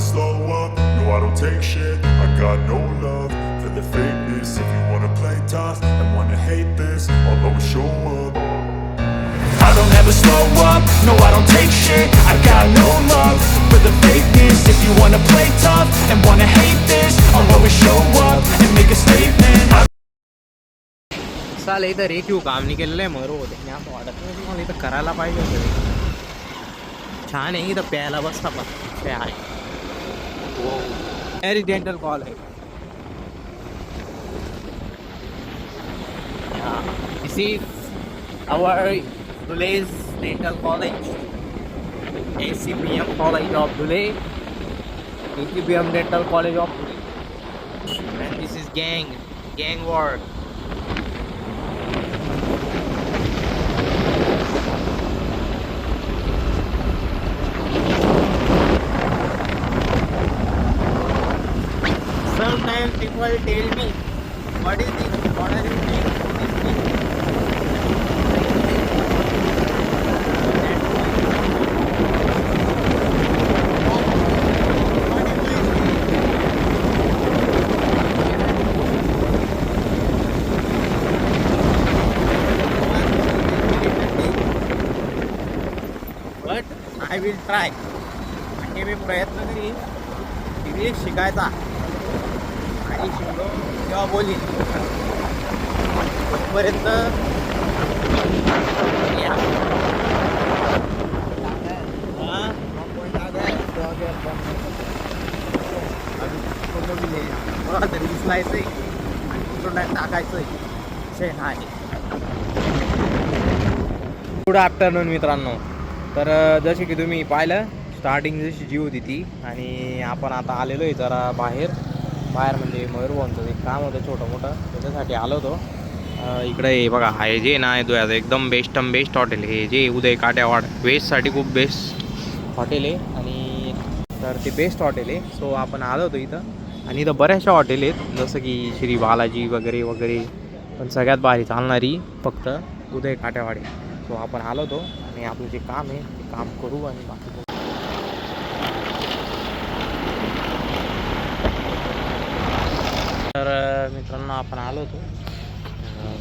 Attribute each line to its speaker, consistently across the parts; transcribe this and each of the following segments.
Speaker 1: slow up, no I don't take shit I got no love for the fakeness If you wanna play tough and wanna hate this I'll always show up
Speaker 2: I don't ever slow up, no I don't take shit I got no love for the fakeness If you wanna play tough and wanna hate this I'll always show up and make a statement I
Speaker 3: चाल इथं रेखीव काम नाही केलेलं आहे मरू होते आणि असं वाटत नाही तुम्हाला इथं करायला पाहिजे होतं छान आहे इथं प्यायला बसता पण ते आहे व्हेरी डेंटल कॉल आहे this is our Dhule's dental college A C P M college of Dhule A C P M dental college of Dhule Will tell me, what is this? What are you doing? This thing?" What is this? But I will try. आणि मी प्रयत्न करीन तिथे शिकायचा आणि शिकलो किंवा बोली तोपर्यंत या. हा? फोटो गुड आफ्टरनून मित्रांनो तर जसे की तुम्ही पाहिलं स्टार्टिंग जशी जी होती ती आणि आपण आता आलेलो आहे जरा बाहेर बाहेर म्हणजे मयूरभवनचं एक काम होतं छोटं मोठं त्याच्यासाठी आलो होतो. इकडे हे बघा हे जे ना आहे तो एकदम बेस्टम बेस्ट हॉटेल हे जे उदय काट्यावाड वेस्टसाठी खूप बेस्ट हॉटेल आहे. आणि तर ते बेस्ट हॉटेल आहे. सो आपण आलो होतो इथं. आणि इथं बऱ्याचशा हॉटेल आहेत. जसं की श्री बालाजी वगैरे वगैरे. पण सगळ्यात भारी चालणारी फक्त उदय काट्यावाडी सो आपण आलो होतो. आणि आपलं जे काम आहे ते काम करू आणि बाकी तर मित्रांनो आपण आलो होतो.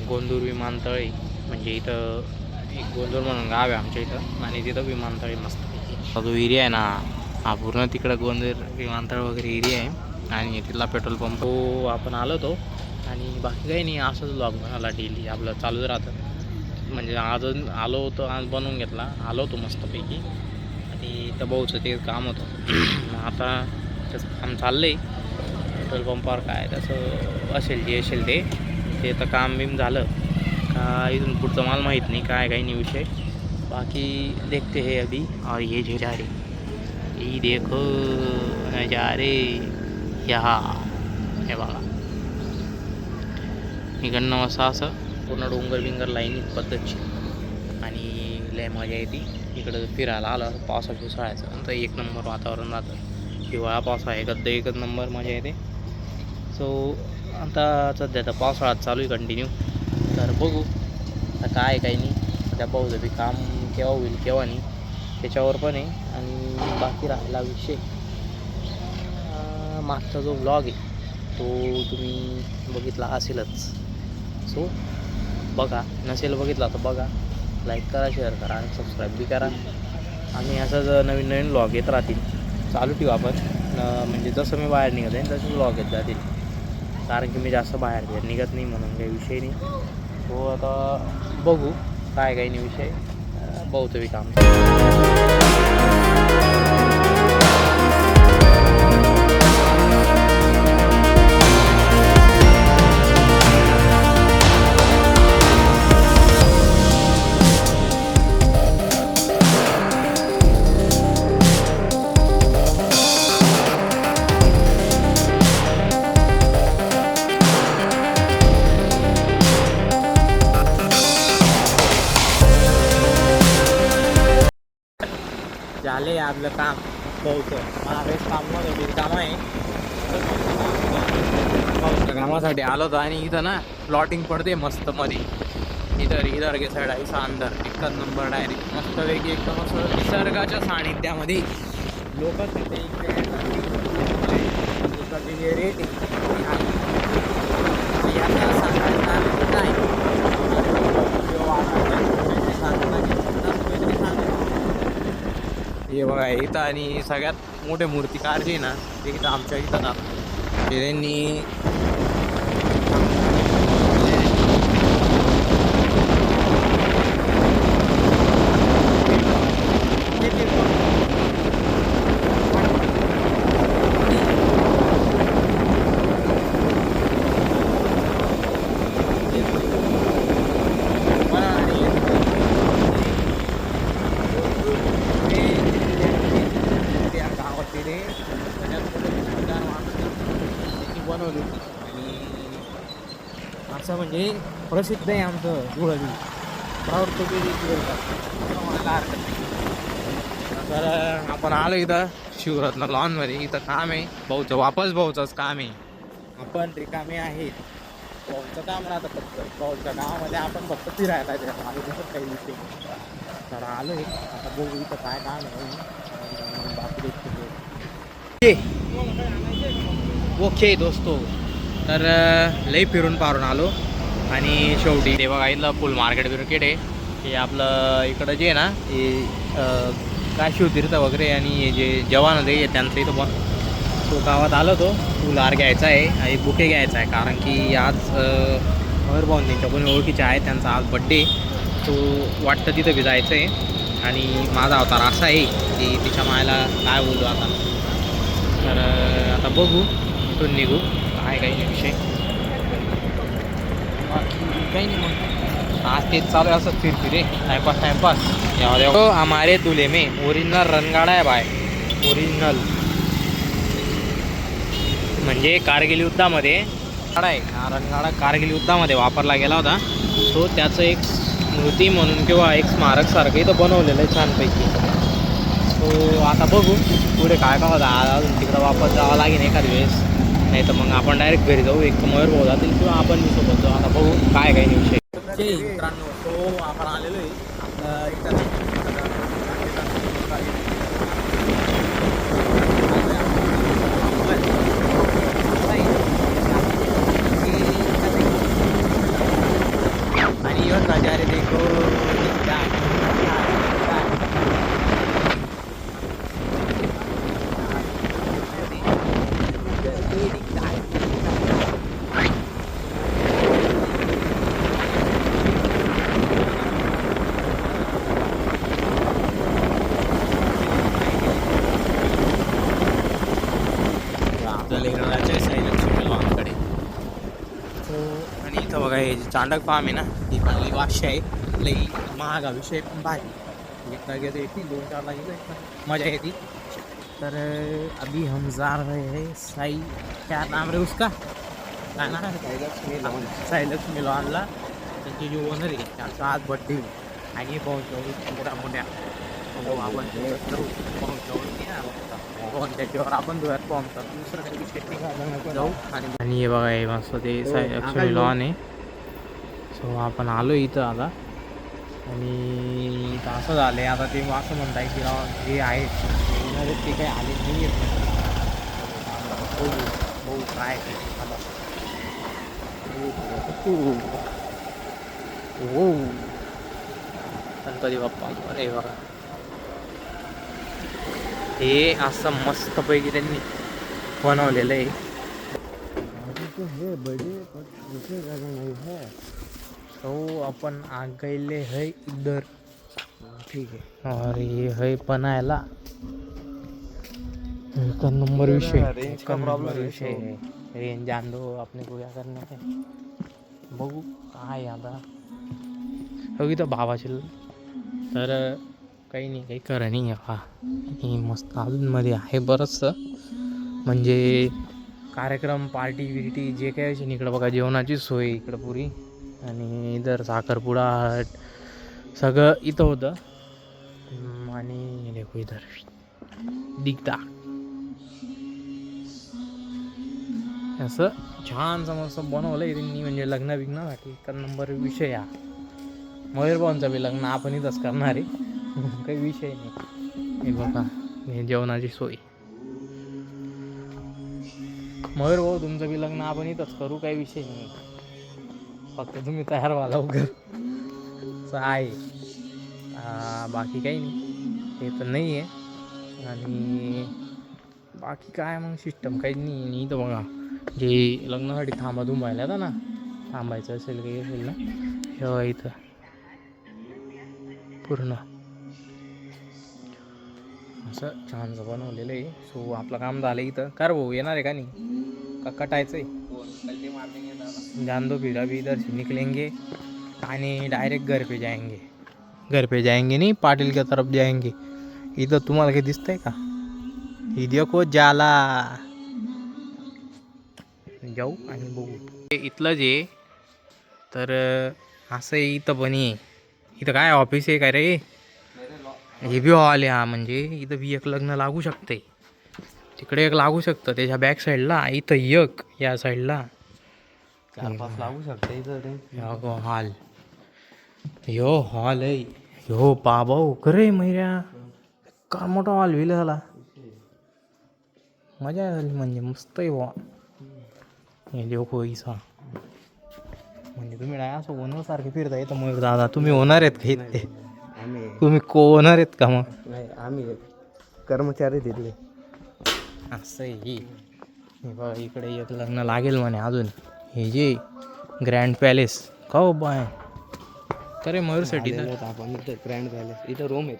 Speaker 3: गोंदूर विमानतळ आहे म्हणजे इथं एक गोंदूर म्हणून गाव आहे आमच्या इथं आणि तिथं विमानतळ आहे मस्त हा जो एरिया आहे ना हा पूर्ण तिकडं गोंदूर विमानतळ वगैरे एरिया आहे आणि तिथला पेट्रोल पंप. आपण आलो होतो आणि बाकी काही नाही असंच ब्लॉग बनवला डेली आपलं चालूच राहतं. म्हणजे आज आलो होतो आज बनवून घेतला आलो होतो मस्तपैकी आणि इथं भाऊचं ते काम होतं. आता त्याचं काम चाललं आहे पेट्रोल पंपावर काय तसं असेल जे असेल ते. ते तर काम बिम झालं. का इथून पुढचं मला माहीत नाही काय काही नाही विषय. बाकी देखते हे अभी. और ये जे जा रे. ही देखो. नजारे या हे बघा इकडनं असं असं. पूर्ण डोंगर बिंगर लाईन पद्धतची आणि लय मजा येते. इकडं फिरायला आलं पावसा पिवसाळ्याचं तर एक नंबर वातावरण राहतं. हिवाळा पावसाळा एकदा एकच नंबर मजा येते. सो आता सध्या आता पावसाळा चालू आहे कंटिन्यू तर बघू आता काय काही नाही. सध्या पाऊस बी काम केव्हा होईल केव्हा नाही त्याच्यावर पण आहे. आणि बाकी राहिला विषय. मागचा जो ब्लॉग आहे तो तुम्ही बघितला असेलच. सो बघा. नसेल बघितला तर बघा. लाईक करा शेअर करा आणि सबस्क्राईब बी करा. आणि असंच नवीन नवीन ब्लॉग येत राहतील. चालू ठेवू आपण. म्हणजे जसं मी बाहेर निघत आहे तसे ब्लॉग येत जातील कारण की मी जास्त बाहेर बाहेर निघत नाही म्हणून काही विषय नाही. तो आता बघू काय काही नाही विषय. अं, बी काम. झाले आपलं काम. बहुतं काम नव्हतं बिल काम आहे कामासाठी आलो होतो आणि इथं ना प्लॉटिंग पडते मस्त मध्ये इधर इधर के साईड आहे अंदर एकच नंबर डायरेक्ट मस्त वेगळी एकदम असं निसर्गाच्या सानिध्यामध्ये. लोक तिथे इकडे रेट आहे आणि याचा सांगायचा अर्थ काय किंवा आता सांगू नये. पन्नास रुपये तरी सांगा. हे बघा इथं आणि सगळ्यात मोठे मूर्तिकार जे ना ते इथं आमच्या इथं ना त्यांनी त्या गावातले रे सगळ्यात मोठे मतदार माणूस त्यांनी बनवली आणि असं म्हणजे प्रसिद्ध आहे आमचं धुळवी नाही. तर आपण आलो इथं शिवरत्न लॉनमध्ये इथं काम आहे. भाऊचं वापस भाऊचंच काम आहे. आपण रिकामे आहेत भाऊचं काम राहतं फक्त. भाऊच्या गावामध्ये आपण फक्त फिरायला माझं तसं काही विषय. तर आलो आहे. आता बघू इथं काय काम आहे. बाकी ओके दोस्तो. तर लई फिरून पारून आलो. आणि शेवटी ते बघा इथलं फुल मार्केट बिर्केट आहे. हे आपलं इकडं जे आहे ना हे काय शिवतीर्थ वगैरे आणि हे जे जवान होते त्यांचं इथं पण तो गावात आलो तो फुलार घ्यायचा आहे आणि बुके घ्यायचा आहे कारण की आज मगर भाऊन त्यांच्या कोणी ओळखीचे आहे त्यांचा आज बड्डे तो वाटतं तिथं बी जायचं आहे. आणि माझा अवतार असा आहे की तिच्या मायला काय बोलू आता. तर आता बघू इथून निघू. काय काही विषय. काही नाही मग. आज तेच चालू आहे असं फिर फिरे टाइमपास टाइमपास. याव हो, हमारे दुले में ओरिजिनल रणगाडा आहे बाय. ओरिजिनल. म्हणजे कारगिल युद्धामध्ये गाडा आहे. हा रणगाडा कारगिल युद्धामध्ये वापरला गेला होता. तो त्याचं एक स्मृती म्हणून किंवा एक स्मारकसारखं इथं बनवलेलं आहे छानपैकी. सो आता बघू पुढे काय काय होता. अजून तिकडं वापस जावं लागेल एखाद वेळेस. नाही तर मग आपण डायरेक्ट घरी जाऊ एक तर मयूर भाऊ जातील किंवा आपण मी सोबत जाऊ. आता बघू काय काय नाही विषय मित्रांनो सो आपण आलेलो आहे आपलं आणि येऊन नजारे देखो काय आपल्याला इकडं जायचं आहे साईलक्ष्मी लॉनकडे सो आणि हे जे चांडक फार्म आहे ना ही पण लई वाशी आहे. लई महागा विषय पण भारी. एकदा घेतो येते दोन चार येतो मजा येते. तर अभी हम जा रहे हैं साई. क्या नाम रे उसका? काय है साई लक्ष्मी लॉनला त्यांची जी ओनर आहे त्यांचा आज बड्डे आणि पाहून मोठ्या मोठ्या. हो, आपण पाहून त्याच्यावर आपण धुयात पाहून दुसरं काही. जाऊ. आणि आणि हे बघा हे मस्त ते साई लक्ष्मी लॉन आहे. सो आपण आलो इथं आता. आणि इथं असं झालं आहे आता ते असं म्हणताय की राव जे आहेत ते काही आले नाही आहेत बघू बघू काय हो. गणपती बाप्पा. अरे बघा हे असं मस्तपैकी त्यांनी बनवलेलं आहे. तो अपन आ गए है इधर ठीक है और ये है बनायला एक नंबर विषय. नंबर विषय है रेंज जान दो अपने को क्या करना है बघू काय आता. हो इथं भावाचे तर काही नाही काही खरं नाही हा मस्त अजूनमध्ये आहे बरंचसं. म्हणजे कार्यक्रम पार्टी बिर्टी जे काही असेल इकडं बघा जेवणाची सोय इकडं पुरी. आणि इधर साखरपुडा सगळं इथं होतं. आणि देखो इधर. दिखता. असं छान समज बनवलं आहे त्यांनी म्हणजे लग्न बिग्नासाठी. एक नंबर विषय हा. मयूरभाऊंचं बी लग्न आपण इथंच करणार आहे. काही विषय नाही. हे बघा हे जेवणाची सोय. मयूर भाऊ तुमचं बी लग्न आपण इथंच करू काही विषय नाही. फक्त तुम्ही तयार व्हा लवकर. असं आहे. बाकी काही नाही. ते तर नाही आहे आणि बाकी काय मग सिस्टम काही नाही. नाही इथं बघा जे लग्नासाठी थांबा धुंबायला येतं ना थांबायचं असेल काही असेल ना हे इथं. पूर्ण. असं छानचं बनवलेलं आहे. सो आपलं काम झालं इथं. कर भाऊ येणार आहे का नाही? का कटायचं आहे जान दो फिर अभी इधर से निकलेंगे। आणि डायरेक्ट घर पे जाएंगे। घर पे जाएंगे नहीं पाटिल के तरफ जाएंगे। इथं तुम्हाला काही दिसतंय का ही देखो जाला। जाऊ आणि बघू इथलं जे तर असं आहे इथं पण आहे इथं काय ऑफिस आहे काय रे? हे बी हॉल आहे हा म्हणजे इथं बी एक लग्न लागू शकते। तिकडे एक लागू शकतं त्याच्या बॅक साईडला इथं एक या साईडला
Speaker 4: चार पाच लागू शकते इथं
Speaker 3: हॉल यो हॉल आहे यो बाबा करे मैऱ्या का मोठा हॉल विल झाला मजा झाली म्हणजे मस्त आहे हे देखो इसा म्हणजे तुम्ही नाही असं ओनर सारखे फिरता येतं मग दादा तुम्ही होणार आहेत का इथे
Speaker 4: आम्ही
Speaker 3: तुम्ही को ओनर आहेत का मग
Speaker 4: नाही आम्ही कर्मचारी तिथले
Speaker 3: असं हे हे बघा इकडे एक लग्न लागेल म्हणे अजून हे जे ग्रँड पॅलेस का हो बाय? करे मयूरसाठी
Speaker 4: आलेलो होतो आपण. इथं ग्रँड पॅलेस इथं रूम आहेत.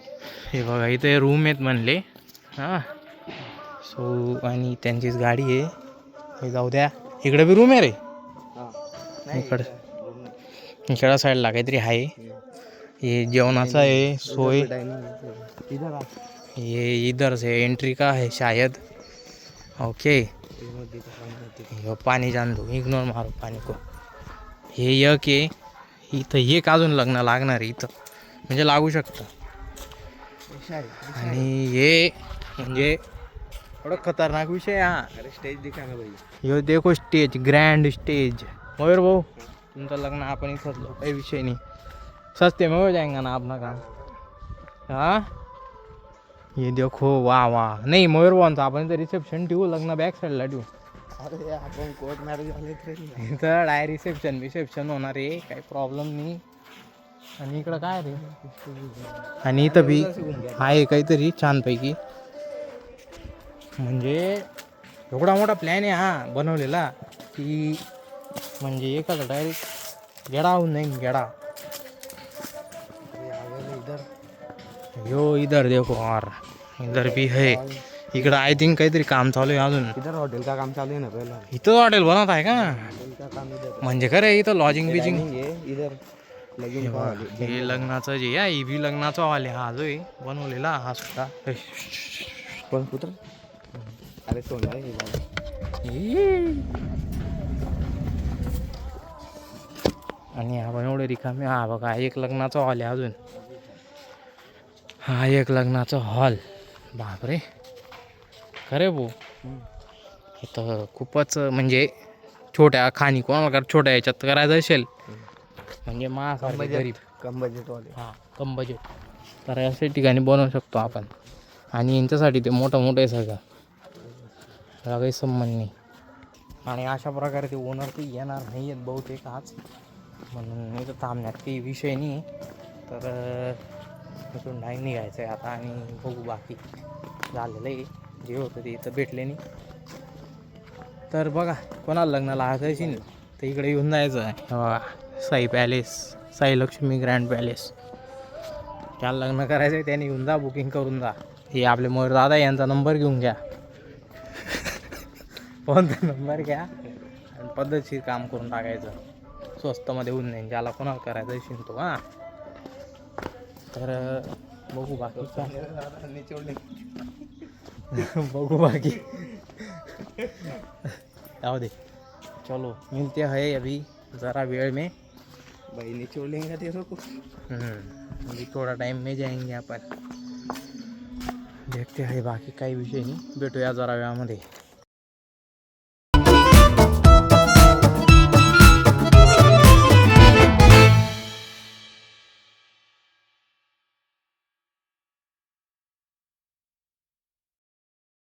Speaker 3: हे बघा इथे रूम आहेत म्हणले. हां. सो आणि त्यांचीच गाडी आहे. हे जाऊ द्या. इकडे बी रूम आहे रे. इकडं. इकडं साईडला काहीतरी आहे. हे जेवणाचं आहे सोय.
Speaker 4: डायनिंग इधर आ
Speaker 3: ये इधर से एंट्री का है शायद. ओके
Speaker 4: इथं पाणी
Speaker 3: जाण दो इग्नोर मारो पाणी को हे एक आहे इथं एक अजून लग्न लागणार आहे इथं. म्हणजे लागू शकतं. आणि हे म्हणजे थोडं खतरनाक विषय हा.
Speaker 4: अरे स्टेज दिखा ना भाई.
Speaker 3: यो देखो स्टेज ग्रँड स्टेज मयूर भाऊ तुमचं लग्न आपण लावू, काही विषय नाही. सस्ते में हो जाएगा ना अपना काम हाँ? ये देखो वाह वाह। नाही मयूर भाऊंचं आपण इथं रिसेप्शन ठेवू लग्न बॅक साईडला ठेवू।
Speaker 4: अरे आपण कोर्ट मॅरेज झाले तरी
Speaker 3: डाय रिसेप्शन रिसेप्शन होणार आहे काही प्रॉब्लेम नाही. आणि इकडं काय रे? आणि इथं बी आहे काहीतरी छानपैकी. म्हणजे एवढा मोठा प्लॅन आहे हा बनवलेला की म्हणजे एखादा डायरेक्ट गेडा होऊन नाही गेडा. यो इधर देखो और इधर भी है। इकडं आय थिंक काहीतरी काम चालू आहे अजून.
Speaker 4: इधर हॉटेल का काम चालू है ना पहला?
Speaker 3: इथं हॉटेल बनवत आहे का? म्हणजे खरं आहे इथं लॉजिंग बिजिंग.
Speaker 4: आहे इधर
Speaker 3: हे लग्नाचं जे आहे ही बी लग्नाचा आहे. हा जो आहे बनवलेला हा सुद्धा.
Speaker 4: कोण पुत्र? अरे आहे हे.
Speaker 3: आणि आपण एवढे रिकामे. हा बघा एक लग्नाचा हॉल आहे अजून. हा एक लग्नाचा हॉल. बापरे. खरे भाऊ. इथं खूपच म्हणजे छोट्या खाणी कोणाला छोट्या याच्यात करायचं असेल. म्हणजे माझ्यासारखे गरीब.
Speaker 4: कम
Speaker 3: हां कम बजेट तर अशा ठिकाणी बनवू शकतो आपण. आणि यांच्यासाठी ते मोठं मोठं आहे सगळं. त्याला काही संबंध नाही. आणि अशा प्रकारे ते ओनर ते येणार नाही आहेत बहुतेक आज. म्हणून इथं थांबण्यात काही विषय नाही. तर अं, इथून नाही निघायचं आहे आता आणि बघू बाकी. झालेलं आहे. जे होतं ते इथं भेटले नाही. तर बघा कोणाला लग्न लागायचं असेल तर इकडे येऊन जायचं आहे. बघा Sai palace Sai Lakshmi grand palace त्याला लग्न करायचं आहे त्याने येऊन जा बुकिंग करून जा. हे आपले मयूर दादा यांचा नंबर घेऊन घ्या. फोनचा नंबर घ्या? आणि पद्धतशीर काम करून टाकायचं. स्वस्तमध्ये होऊन जाईल ज्याला कोणाला करायचं असेल तो हां. तर बघू बाकी. बघू बाकी. दे. चलो मिलते हैं अभी ज़रा वेळ में.
Speaker 4: भाई निचोड़ लेंगे तेरे को
Speaker 3: अभी थोड़ा टाइम में जाएंगे अपन देखते हैं बाकी काही विषय नाही. भेटूया जरा वेळामध्ये.